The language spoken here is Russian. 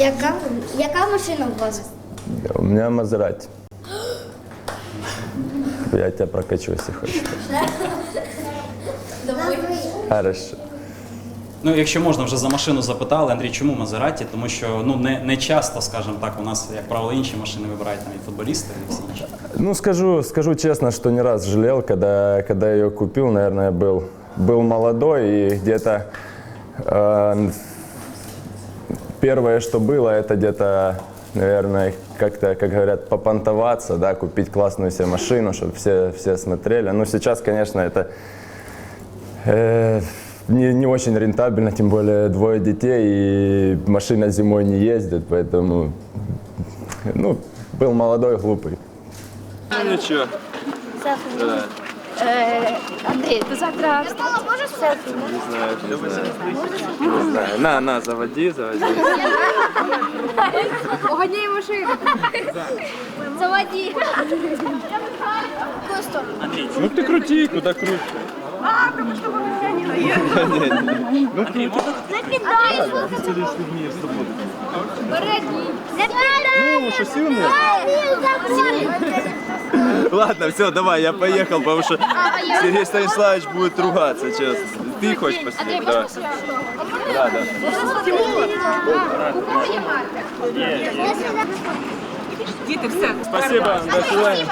Яка, яка машина у вас? У меня Мазерати. Я тебя прокачу, если хочешь. Хорошо. Ну, якщо можна, вже за машину запитали, Андрій, чому Мазераті? Тому що ну не, не часто, скажімо так, у нас, як правило, інші машини вибирають там і футболісти, і всі інші. Ну, скажу, скажу честно, что не раз жалел, когда, когда я ее купил. Наверное, я был, был молодой и где-то э, первое, что было, это где-то, наверное, как-то, как говорят, попонтоваться, да, купить классную себе машину, чтобы все, все смотрели. Ну, сейчас, конечно, это э, не, не очень рентабельно, тем более двое детей, и машина зимой не ездит, поэтому, ну, был молодой, глупый. Ну нічого. Е, Андрій, ти завтра можеш селфі? Не знаю, не знаю. Не знаю. На, на, заводи, заводи. Погодні машину. Заводи. Косту. Ну ти крути, куди крути. Ну, що сильно? Ладно, все, давай, я поехал, потому что Сергей Станиславович будет ругаться, честно. Ты хочешь посидеть? Давай. Да, да. Діти, все. Спасибо, до свидания.